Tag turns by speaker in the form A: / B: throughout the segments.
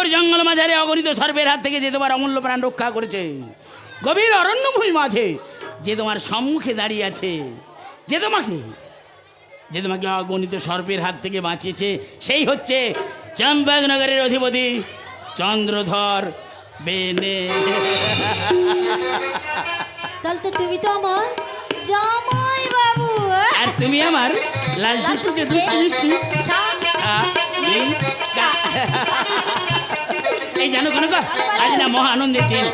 A: ঘোর জঙ্গল মাঝারে অগণিত সর্বের হাত থেকে যে তোমার অমূল্য প্রাণ রক্ষা করেছে গভীর অরণ্যভূমি মাঝে যে তোমার সম্মুখে দাঁড়িয়ে আছে, যে তোমাকে যে তোমাকে অগণিত সর্পের হাত থেকে বাঁচিয়েছে, সেই হচ্ছে চম্পকনগরের অধিপতি চন্দ্রধর বেনে
B: তাহলে তো তুমি তো আমার হ্যাঁ?
A: আর তুমি আমার লাল মিষ্টি এই, জানো কেন? আজ না মহা আনন্দের দিন।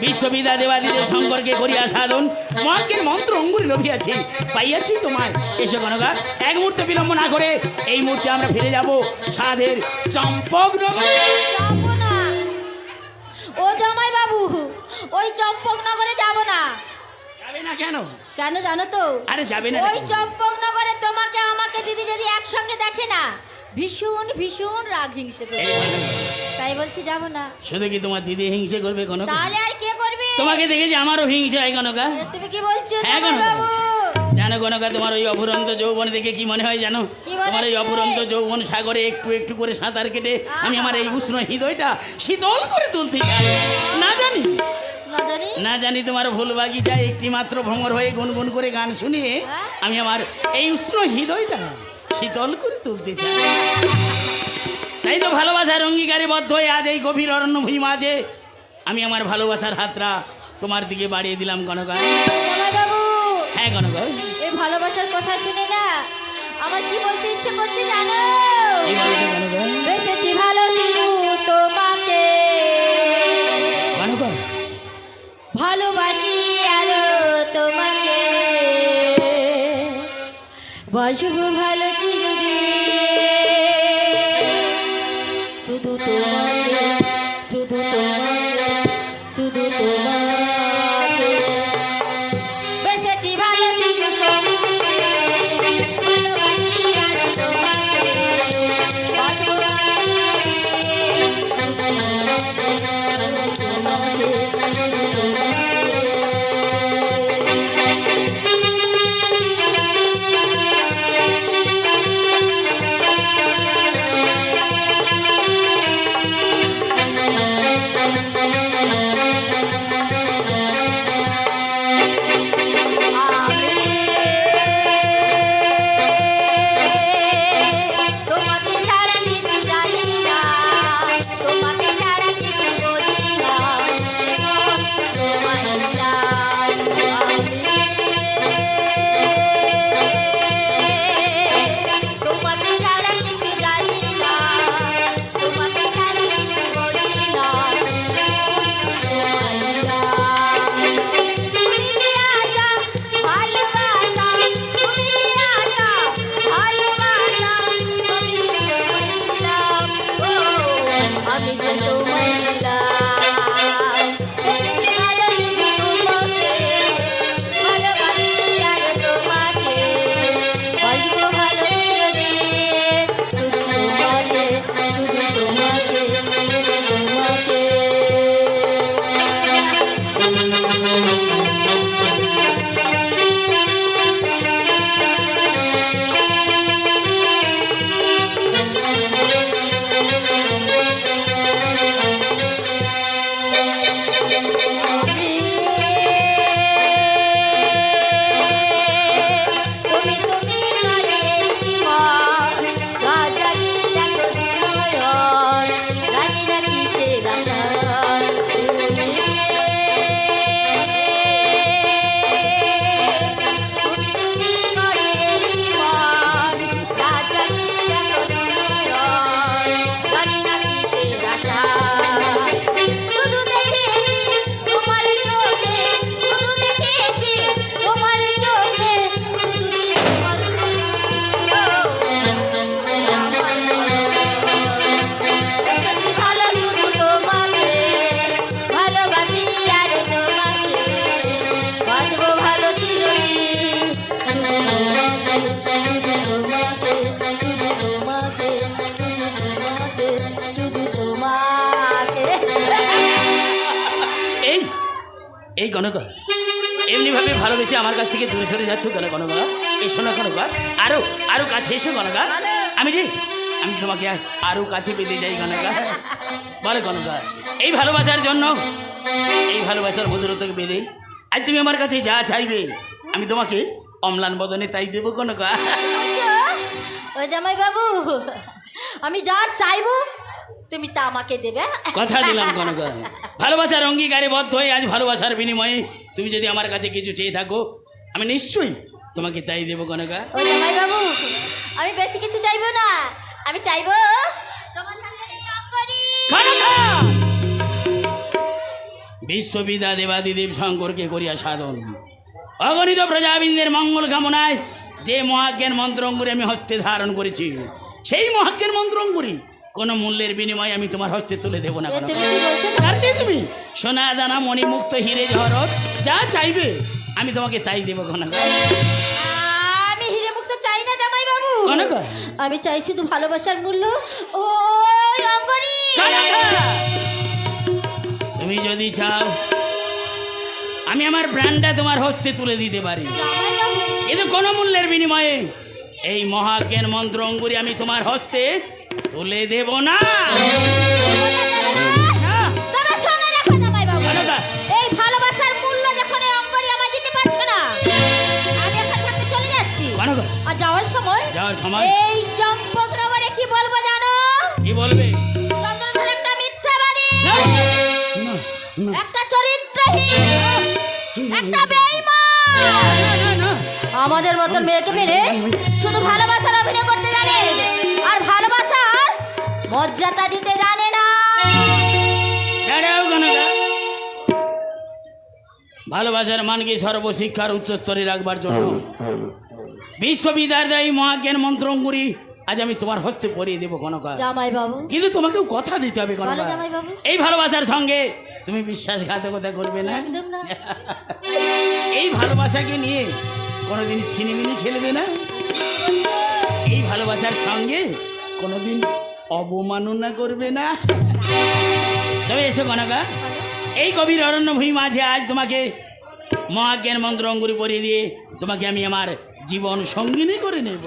A: বিশ্ববিদ্যা দেবাদিদেব শঙ্করকে করিয়া সাধন মহাজ্ঞের মন্ত্র অঙ্গুরি রভিয়াছি পাইয়াছি তোমার এসো কনকা এক মুহূর্ত বিলম্ব না করে এই মুহূর্তে আমরা ফিরে যাব সাধের চম্পক নগর।
B: ও জামাই বাবু ওই চম্পকনগরে যাব না।
A: যাবে না কেন?
B: কেন জানো তো?
A: আরে যাবে না
B: ওই
A: কেন?
B: চম্পকনগরে তোমাকে আমাকে দিদি যদি একসঙ্গে দেখে না ভীষণ ভীষণ রাগ হিংসে করবে। তাই বলছি যাব না।
A: শুধু কি তোমার দিদি হিংসে করবে কোনো
B: তাহলে আর কে করবে?
A: তোমাকে দেখে যে আমারও হিংসে হয় কনকা
B: তুমি কি বলছো
A: হ্যাঁ, গো।
B: বাবু
A: জানো গনকা তোমার ওই অফুরন্ত যৌবন দেখে কি মনে হয় জানো? তোমার এই
B: হচ্ছে?
A: অফুরন্ত যৌবন সাগরে একটু একটু করে সাঁতার কেটে আমি আমার এই উষ্ণ হৃদয়টা শীতল করে তুলতে চাই। না জানি।
B: না জানি
A: তোমার ভুল বাগিচায় একটি মাত্র ভ্রমর হয়ে গুনগুন করে গান শুনিয়ে
B: হ্যাঁ?
A: আমি আমার এই উষ্ণ হৃদয়টা শীতল করে তুলতে চাই। তাই তো ভালোবাসার অঙ্গীকারে বদ্ধ হয়ে আজ এই গভীর অরণ্য ভূমি মাঝে আমি আমার ভালোবাসার হাতটা তোমার দিকে বাড়িয়ে দিলাম কনকা হ্যাঁ কনকা
B: এই ভালোবাসার কথা শুনে না আমার কি বলতে ইচ্ছে করছে জানো?
A: বলতে
B: ভালো ছিল বাসবো ভালো শুধু তোমার শুধু তোমার শুধু তোমাকে
A: গণকা। এমনিভাবে ভালোবেসে আমার কাছ থেকে দূরে সরে যাচ্ছ কেন গণকা। এসো না গণকা। আরও আরও কাছে এসো গণকা। আমি যে আমি তোমাকে আর- আরও কাছে পেতে যাই কনকা বলে কনকা এই ভালোবাসার জন্য, এই ভালোবাসার মধুরতাকে বেঁধে আজ তুমি আমার কাছে যা চাইবে, আমি তোমাকে অম্লান বদনে তাই দেবো কনকা
B: ও জামাই বাবু আমি যা চাইব তুমি তা আমাকে দেবে।
A: কথা দিলাম কনকা ভালোবাসার অঙ্গীকারে বদ্ধ হয়ে আজ ভালোবাসার বিনিময়ে তুমি যদি আমার কাছে কিছু চেয়ে থাকো আমি নিশ্চয়ই তোমাকে তাই দেবো কনকা।
B: ও জামাই বাবু আমি বেশি কিছু চাইব না। আমি চাইব তোমার
A: বিশ্ববিদ্যা দেবাদিদেব শঙ্করকে করিয়া সাধন। অগণিত প্রজাবিন্দের মঙ্গল কামনায় যে মহাজ্ঞান মন্ত্র অঙ্গুরি আমি হস্তে ধারণ করেছি সেই মহাজ্ঞান মন্ত্র অঙ্গুরি কোনো মূল্যের বিনিময়ে আমি তোমার হস্তে তুলে দেবো না
B: তুমি
A: চেয়ে সোনা দানা মণিমুক্ত হিরে ঝরত যা চাইবে আমি তোমাকে তাই দেবো কনকা
B: আমি হিরে মুক্ত চাই না জামাই বাবু? আমি চাই শুধু ভালোবাসার মূল্য। ও
A: তুমি যদি চাও আমি আমার ব্র্যান্ডটা তোমার হস্তে তুলে দিতে পারি। কিন্তু কোনো মূল্যের বিনিময়ে এই মহাজ্ঞান মন্ত্র অঙ্গুরি আমি তোমার হস্তে তুলে দেব না। না।
B: আর যাওয়ার সময়
A: যাওয়ার সময়?
B: এই কি বলব জানো?
A: কি বলবে?
B: চন্দ্রধর একটা মিথ্যাবাদী। একটা চরিত্রহীন। একটা বেঈমান। আমাদের মতন মেয়েকে মেরে শুধু ভালোবাসার অভিনয় করতে ভালোবাসার মর্যাদা দিতে জানে না।
A: দাঁড়াও কনকা। ভালোবাসার মানকে সর্বশিক্ষার উচ্চ স্তরে রাখবার জন্য? বিশ্ববিদ্যালয় এই মহাজ্ঞান মন্ত্র অঙ্গুরি আজ আমি তোমার হস্তে পরিয়ে দেবো কনকা।
B: জামাই বাবু
A: কিন্তু তোমাকেও কথা দিতে হবে
B: জামাইবাবু।
A: এই ভালোবাসার সঙ্গে তুমি বিশ্বাসঘাতকতা করবে না?
B: একদম না।
A: এই ভালোবাসাকে নিয়ে কোনোদিন ছিনিমিনি খেলবে না? এই ভালোবাসার সঙ্গে কোনোদিন অবমাননা করবে না। তবে এসো কনকা এই কবির অরণ্য ভূমি মাঝে আজ তোমাকে মহাজ্ঞান মন্ত্র অঙ্গুরি পরিয়ে দিয়ে তোমাকে আমি আমার জীবন সঙ্গিনী করে নেব।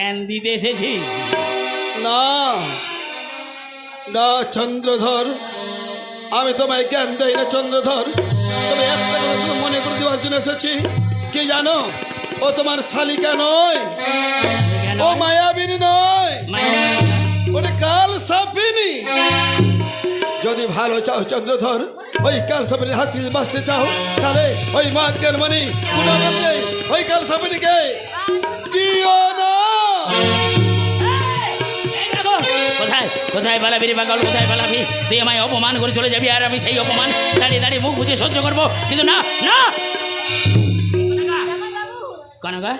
A: জ্ঞান দিতে এসেছি।
C: না না চন্দ্রধর আমি তোমায় জ্ঞান দেই না চন্দ্রধর। তবে একটা কথা শুধু মনে করে দেওয়ার জন্য এসেছি। কি জানো? ও তোমার শালিকা নয়। ও মায়াবিনী নয়। কাল সাপিনী। যদি ভালো চাও চন্দ্রধর ওই কাল সাপিনীর হাসতে বাঁচতে চাও তাহলে ওই মা জ্ঞানমণি ওই কাল সাপিনীকে দিও না।
A: কোথায় পালাবি রে পাগল কোথায় পালাবি তুই আমায় অপমান করে চলে যাবি আর আমি সেই অপমান। দাঁড়িয়ে দাঁড়িয়ে মুখ বুঝে সহ্য করব। কিন্তু না না! কনকা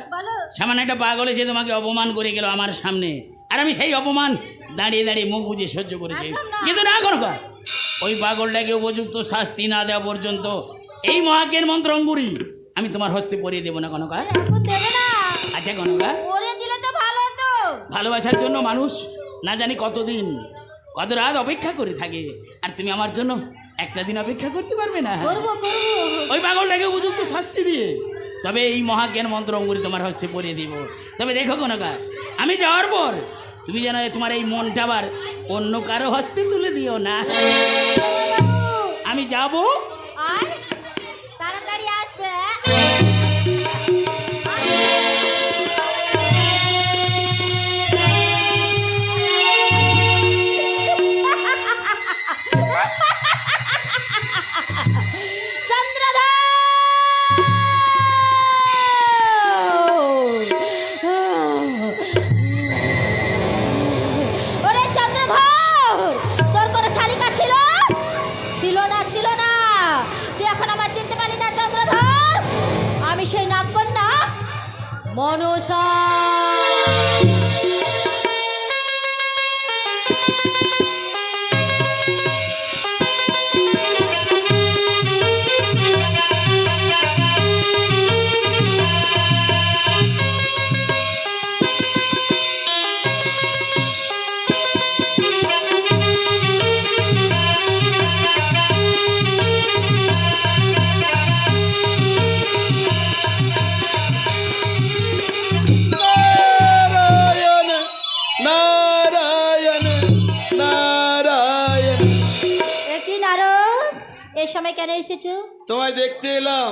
A: সামান্য একটা পাগল এসে তোমাকে অপমান করে গেল আমার সামনে। আর আমি সেই অপমান দাঁড়িয়ে দাঁড়িয়ে মুখ বুঝে সহ্য করেছি। কিন্তু না কনকা ওই পাগলটাকে উপযুক্ত শাস্তি না দেওয়া পর্যন্ত এই মহাজ্ঞান মন্ত্র অঙ্গুরি আমি তোমার হস্তে পরিয়ে দেবো না কনকা। আচ্ছা কনকা। ভালোবাসার জন্য মানুষ না জানি কতদিন। কত রাত অপেক্ষা করে থাকে। আর তুমি আমার জন্য একটা দিন অপেক্ষা করতে পারবে না। ওই পাগলটাকে উপযুক্ত শাস্তি দিয়ে। তবে এই মহাজ্ঞান মন্ত্র অঙ্গুরি তোমার হস্তে পরিয়ে দিব। তবে দেখো কোনকা আমি যাওয়ার পর তুমি যেন তোমার এই মনটা আবার অন্য কারও হস্তে তুলে দিও না। আমি যাব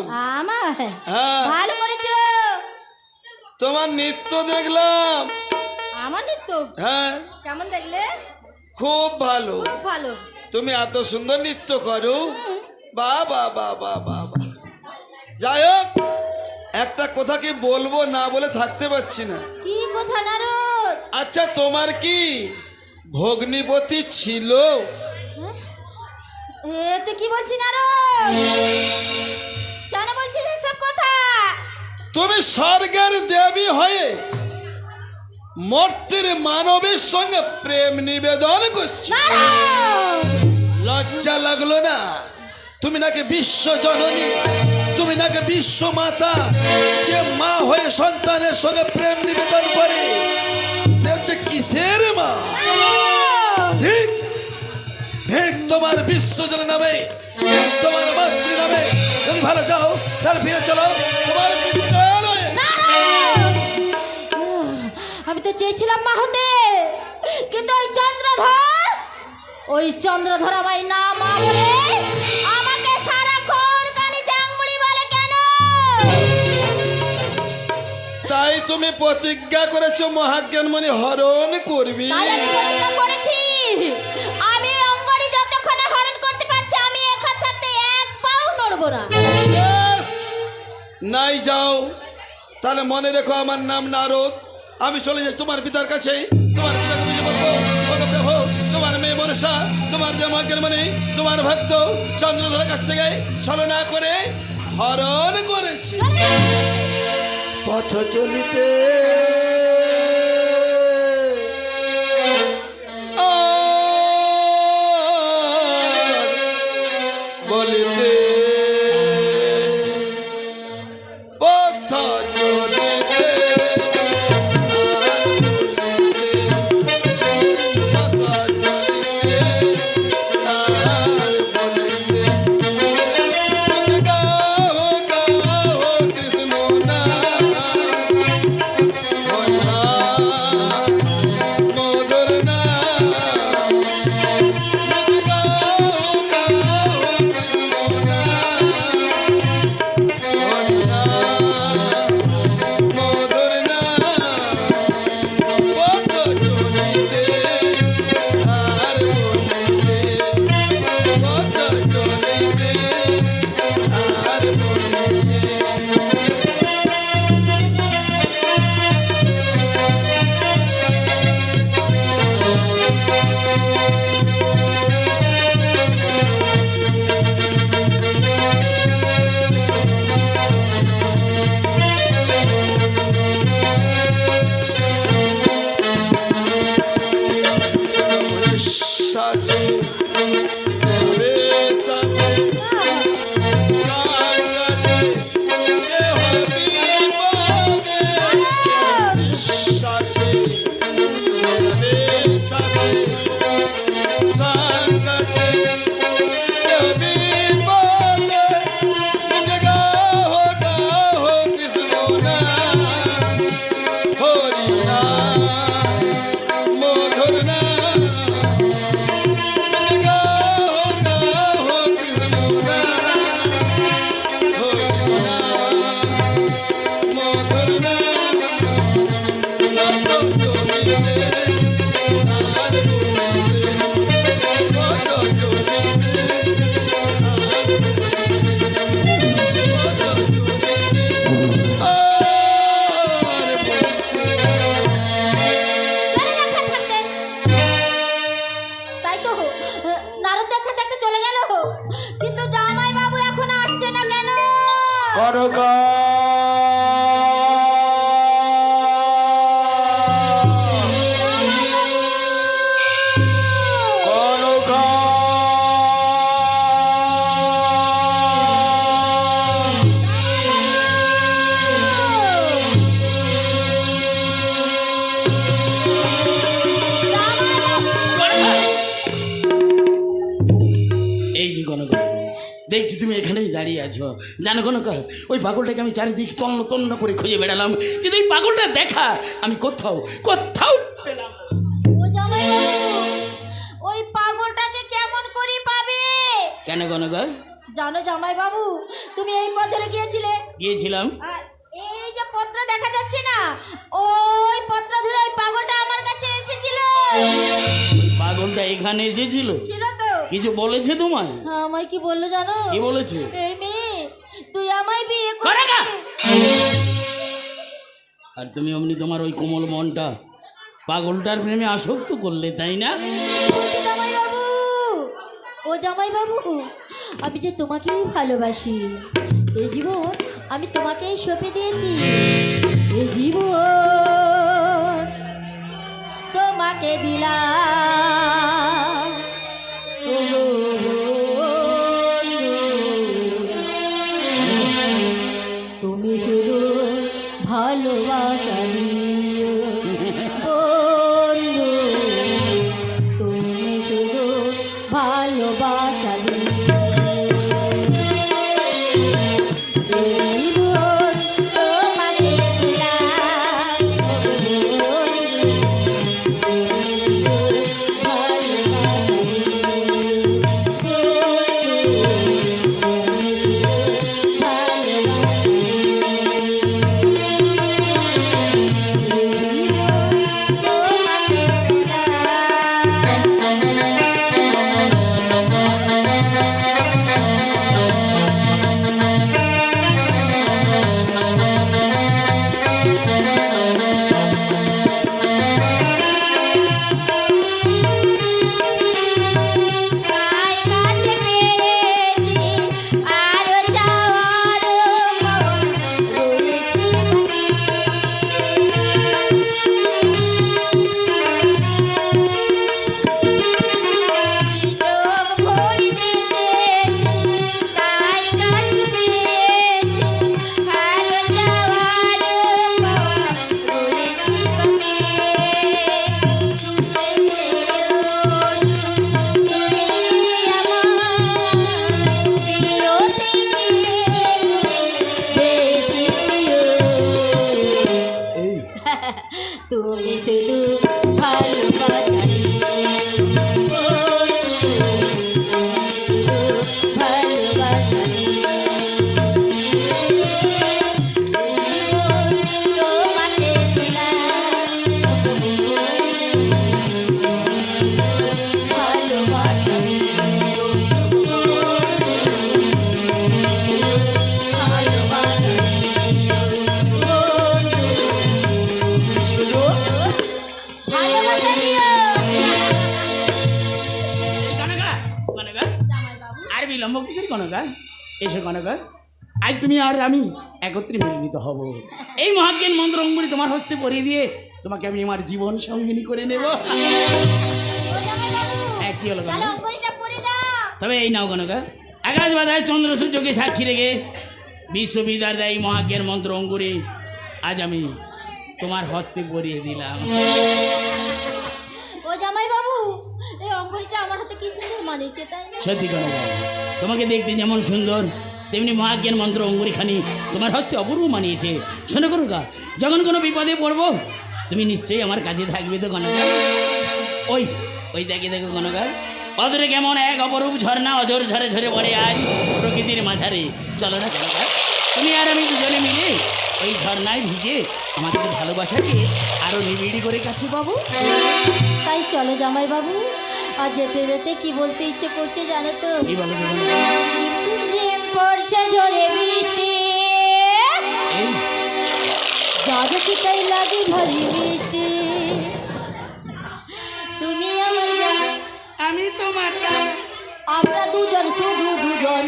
B: আমার?
C: হ্যাঁ।
B: ভালো করেছ?
C: তোমার নৃত্য দেখলাম।
B: আমার নৃত্য?
C: হ্যাঁ।
B: কেমন দেখলে?
C: খুব ভালো।
B: খুব ভালো।
C: তুমি এত সুন্দর নৃত্য করো। বা বা বা বা বা যাই হোক একটা কথা কি বলব না বলে থাকতে পারছি না।
B: কি কথা নারদ?
C: আচ্ছা তোমার কি ভগ্নিপতি ছিল?
B: এতে কি বলছি নারদ? বলছিস এসব কথা?
C: তুমি স্বর্গের দেবী হয়ে মর্তের মানবের সঙ্গে প্রেম নিবেদন করছ। লজ্জা লাগল না? তুমি নাকি বিশ্ব জননী তুমি নাকি বিশ্ব মাতা যে মা হয়ে সন্তানের সঙ্গে প্রেম নিবেদন করে সে হচ্ছে কিসের মা? ঠিক ঠিক তোমার বিশ্বজন নামে তোমার মাতৃ নামে যদি ভালো চাও তাহলে ফিরে চলো তোমার
B: আমি তো চেয়েছিলাম মা হতে কিন্তু ওই চন্দ্রধর ওই চন্দ্রধর আমায় না মা বলে আমাকে সারাক্ষণ কানে চাংমুড়ি বলে কেন?
C: তাই তুমি প্রতিজ্ঞা করেছ মহাজ্ঞানমণি হরণ করবি।
B: নড়বো না।
C: নাই যাও। তাহলে মনে রেখো আমার নাম নারদ। আমি চলে যাচ্ছি তোমার পিতার কাছে। তোমার পিতাকে বলব "ওগো প্রভু তোমার মেয়ে মনসা, তোমার যে মাকের মানে তোমার ভক্ত চন্দ্রধরের কাছ থেকে ছলনা করে হরণ করেছে। পথ চলিতে আর
A: Thank you. দাঁড়িয়ে জানো কোনো কা ওই পাগলটাকে আমি চারিদিক তন্ন তন্ন করে খুঁজে বেড়ালাম। কিন্তু এই পাগলটা দেখা আমি কোথাও কোথাও পেলাম
B: ওই পাগলটাকে কেমন করে পাবে?
A: কেন গনগা
B: জানো জামাই বাবু তুমি এই পথ ধরে গিয়েছিলে?
A: গিয়েছিলাম।
B: এই যে পত্র দেখা যাচ্ছে না ওই পত্র ধরে ওই পাগলটা আমার কাছে এসেছিল।
A: পাগলটা এখানে এসেছিল?
B: ছিল তো।
A: কিছু বলেছে তোমায়?
B: হ্যাঁ, আমায় কি বলল জানো?
A: কি বলেছে?
B: এই
A: আর তুমি অমনি তোমার ওই কোমল মনটা পাগলটার প্রেমে আসক্ত করলে, তাই না?
B: ও জামাই বাবু আমি যে তোমাকেই ভালোবাসি। এই জীবন আমি তোমাকেই সঁপে দিয়েছি। এই জীবন তোমাকে দিলাম। এই জীবন
A: বিলম্ব কিসের কনকা এসে কনকা আজ তুমি আর আমি একত্রে মিলিত হব। এই মহাজ্ঞান মন্ত্র অঙ্গুরি তোমার হস্তে পরিয়ে দিয়ে তোমাকে আমি আমার জীবন সঙ্গিনী করে নেব। হ্যাঁ, কি হলো তবে এই নাও কনকা আকাশ বাধায় চন্দ্র সূর্যকে সাক্ষী রেখে বিশ্ববিদ্যালয় এই মহাজ্ঞান মন্ত্র অঙ্গুরি আজ আমি তোমার হস্তে পরিয়ে দিলাম।
B: কি সুন্দর মানিয়েছে তাই
A: সত্যি কনকা তোমাকে দেখতে যেমন সুন্দর তেমনি মহাজ্ঞান মন্ত্র অঙ্গুরিখানি তোমার হস্তে অপূর্ব মানিয়েছে। শোনো কনকা যখন কোনো বিপদে পড়ব তুমি নিশ্চয়ই আমার কাছে থাকবে তো কনকা ওই ওই দেখে দেখো কনকা অদূরে কেমন এক অপরূপ ঝর্ণা অঝর ঝরে ঝরে পড়ে আজ প্রকৃতির মাঝারে। চলো না কনকা তুমি আর আমি দুজনে মিলে ওই ঝর্ণায় ভিজে আমাদের ভালোবাসাকে আরও নিবিড়ি করে কাছে পাবো।
B: তাই চলো জামাই বাবু আর যেতে যেতে কি বলতে ইচ্ছে করছে জানো তো? পড়ছে জোরে বৃষ্টি।
A: এই।
B: কি তাই লাগে ভারী মিষ্টি? তুমি আমার
A: আমি তোমার
B: আমরা দুজন শুধু দুজন।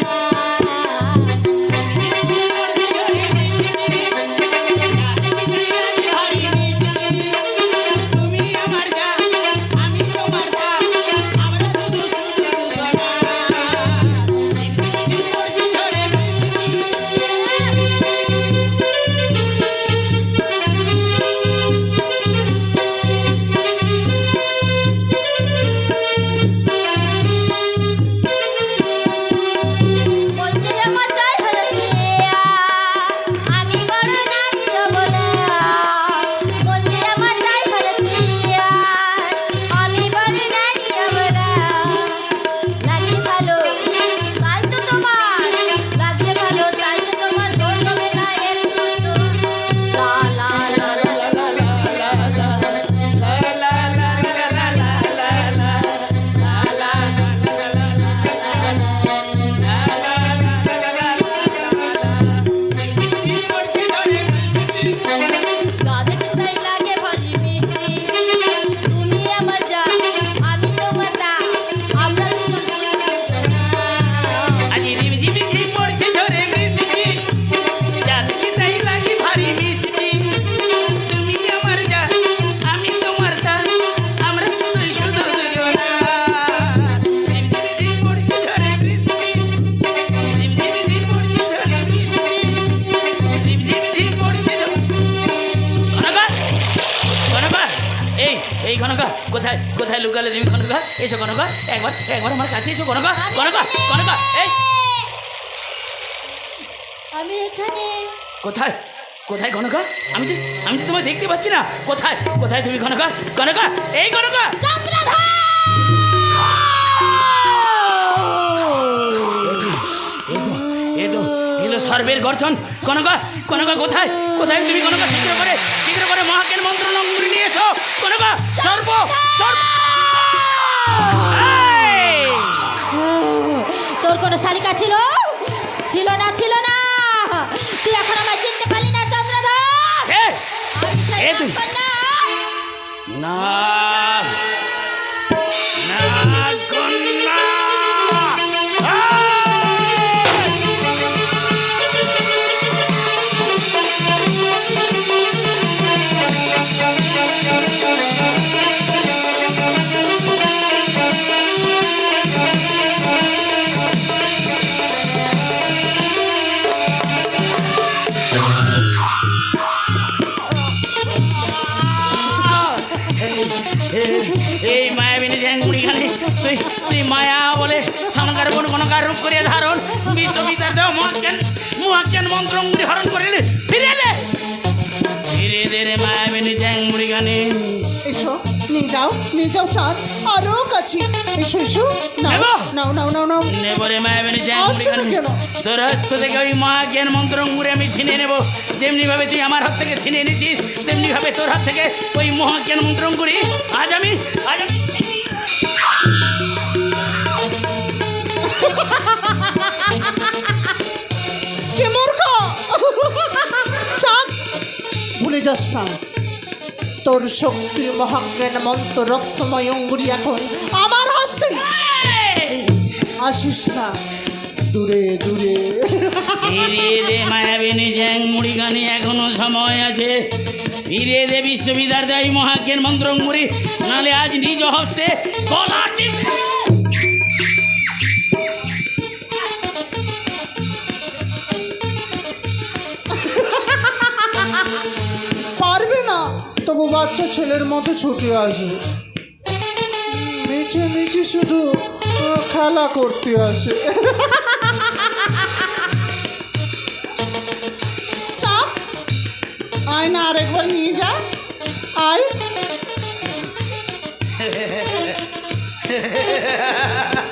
A: লুকালে তুমি কনকা এসো কনকা একবার একবার আমার কাছে এসো কনকা কনকা কনকা এই।
B: আমি এখানে।
A: কোথায়? কোথায় কনকা আমি যে আমি যে তোমায় দেখতে পাচ্ছি না। কোথায়? কোথায় তুমি কনকা কনকা এই তো তো তো সর্বের গর্জন। কনকা কনকা কোথায়? কোথায় তুমি কনকা শীঘ্র করে শীঘ্র করে মহাকের মন্ত্র লঙ্গুরি নিয়ে এসো। কনকা সর্ব সর্ব!
B: তোর কোনো শালিকা ছিল? ছিল না ছিল না! তুই এখন আমার চিনতে পারলি না চন্দ্রধর
A: না। মায়া বলে সামগার কোন কনকার রূপ করিয়া ধারণ। বিশ্ববিদ্যার দেহ মহাজ্ঞান মহাজ্ঞান মন্ত্র মন্ত্রঙ্গুড়ি হরণ করিলে ফিরে এলে ধীরে মায়া রে মায়াবিনী জ্যাঙ্গুড়ি খানে
D: এসো নিয়ে যাও নিয়ে যাও চাঁদ। আরও কাছে। এসো এসো। নাও
A: নেব?
D: নাও নাও নাও নাও।
A: নেবরে মায়াবিনী জ্যাঙ্গুড়ি
D: আসছো না
A: খানে
D: কেন?
A: তোর হাত থেকে ওই মহাজ্ঞান মন্ত্রঙ্গুড়ি আমি ছিনিয়ে নেব। যেমনি ভাবে তুই আমার হাত থেকে ছিনিয়ে নিছিস তেমনি ভাবে তোর হাত থেকে ওই মহাজ্ঞান মন্ত্রঙ্গুড়ি আজ আমি আজ আমি
D: ভুলে যাস না তোর শক্তি মহাজ্ঞান মন্ত্র রত্নময় অঙ্গুরি এখন আমার হস্তে! আসিস না। দূরে দূরে।
A: ফিরে দে মায়াবিনী জ্যাং মুড়ি গানি এখনও সময় আছে। ফিরে দে বিশ্ববিদ্যালয় মহাজ্ঞান মন্ত্র মুড়ি নালে আজ নিজ হস্তে গলা টিপে।
D: তবু বাচ্চা ছেলের মতো ছুটে আসে। মিছে মিছে শুধু খেলা করতে আসে। আয় না আরেকবার নিয়ে যা। আয়।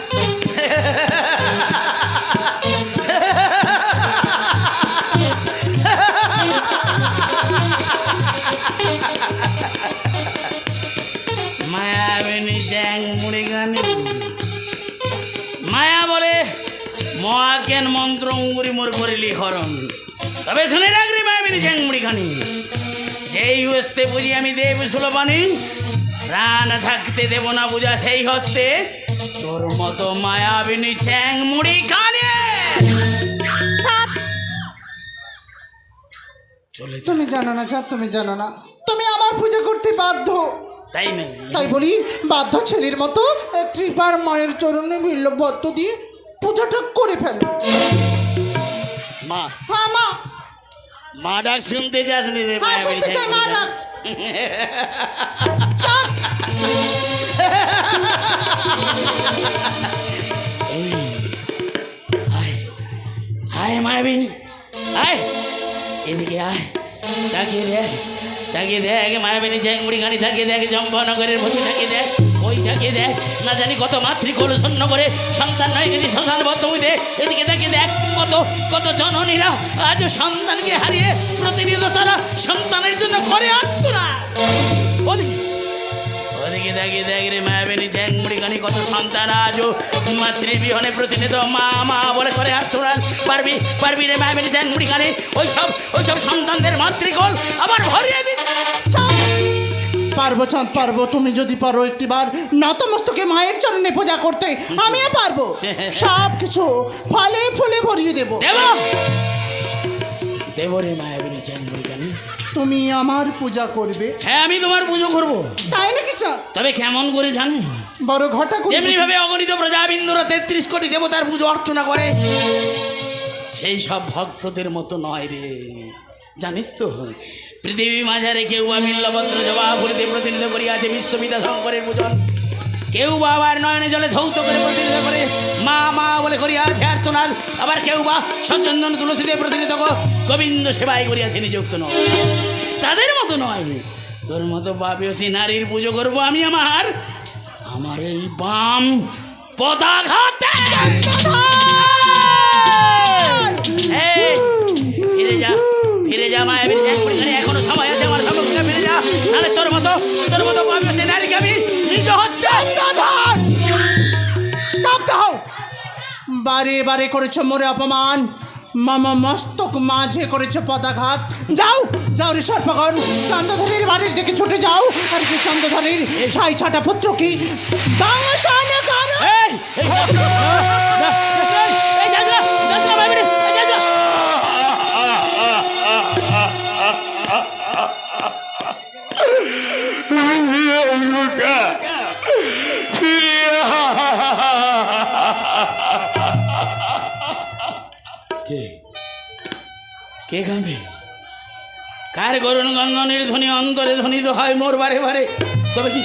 A: মহাজ্ঞান মন্ত্র অঙ্গুরি মোর করিলি হরণ। তবে শুনে রাখলি মায়াবিনী জ্যাং মুড়ি গানি যেই হস্তে বুঝি আমি দেব সুলবানি প্রাণ থাকতে দেব না বুঝা সেই হস্তে তোর মতো মায়াবিনী চ্যাং মুড়ি খানে চলে
D: তুমি জানো না চাঁদ তুমি জানো না। তুমি আমার পূজা করতে বাধ্য।
A: তাই নেই
D: তাই বলি বাধ্য ছেলের মতো কৃপার মায়ের চরণে বিল্লভত্ত দিয়ে পূজাটা করে ফেল।
A: মা।
D: হ্যাঁ মা।
A: মা ডাক শুনতে যাস নি রে
D: হ্যাঁ শুনতে চাই মা ডাক।
A: আয় মায়াবিন। আয় এদিকে আয়। তাকিয়ে দেখ তাকিয়ে দেখ মায়াবিনী চ্যাংমুড়ি গাড়ি তাকিয়ে দেখ জম্পনগরের ভূমি তাকিয়ে দেখ ওই তাকিয়ে দেখ না জানি কত মাতৃকোল শূন্য করে সন্তান নয় যদি শ্মশান বদ্ধমিতে এদিকে তাকিয়ে দেখ কত কত জননীরা আজ সন্তানকে হারিয়ে প্রতিনিয়ত তারা সন্তানের জন্য করে আসতো না। ওদিকে ওদিকে দেখি দেখ রে মায়াবেনি জ্যাংমুড়ি গানি কত সন্তান আজও। মাতৃবিহনে প্রতিনিধি মা মা বলে করে আর তোরা পারবি পারবি রে মায়াবেনি জ্যাংমুড়ি গানি। ওই সব ওই সব সন্তানদের মাতৃকল আবার ভরিয়ে দিন
D: পারব চাঁদ পারব তুমি যদি পারো একটিবার। নতমস্তকে মায়ের চরণে পূজা করতে আমিও পারব। সব কিছু ফলে ফুলে ভরিয়ে দেবো।
A: দেব। দেব রে মায়াবিনী গানি।
D: তুমি আমার পূজা করবে।
A: হ্যাঁ আমি তোমার পুজো করব।
D: তাই নাকি চাঁদ?
A: তবে কেমন করে জানো।
D: বড় ঘটা
A: যেমনি ভাবে অগণিত প্রজাবিন্দুরা তেত্রিশ কোটি দেবতার পুজো অর্চনা করে সেই সব ভক্তদের মতো নয় রে। জানিস তো পৃথিবী মাঝারে কেউ বা মিল্লপত্র জবা ফুলিতে প্রতিনিধিত্ব করিয়াছে বিশ্ববিদ্যা শঙ্করের পূজন। কেউ বা আবার নয়নে জলে ধৌত করে প্রতিনিধিত্ব করে। মা মা বলে করিয়াছে আর্তনাদ। আবার কেউ বা সচন্দন তুলসীতে প্রতিনিধিত্ব ক- গোবিন্দ সেবাই করিয়াছে নিযুক্ত নয়। তাদের মতো নয়। তোর মতো বাপেসি নারীর পুজো করব আমি আমার। আমার এই বাম পদাঘাতে
D: বারে বারে করেছ মোরে অপমান। মামা মস্তক মাঝে করেছ পদাঘাত। যাও যাও রে সর্পগণ চন্দ্রধরের বাড়ির দিকে ছুটে যাও। আর কি চন্দ্রধরের ছাই ছাটা পুত্র
A: কি? কে কাঁদে কার করুণ গঙ্গনের ধ্বনি অন্তরে ধ্বনিত হয় মোর বারে বারে? তবে কি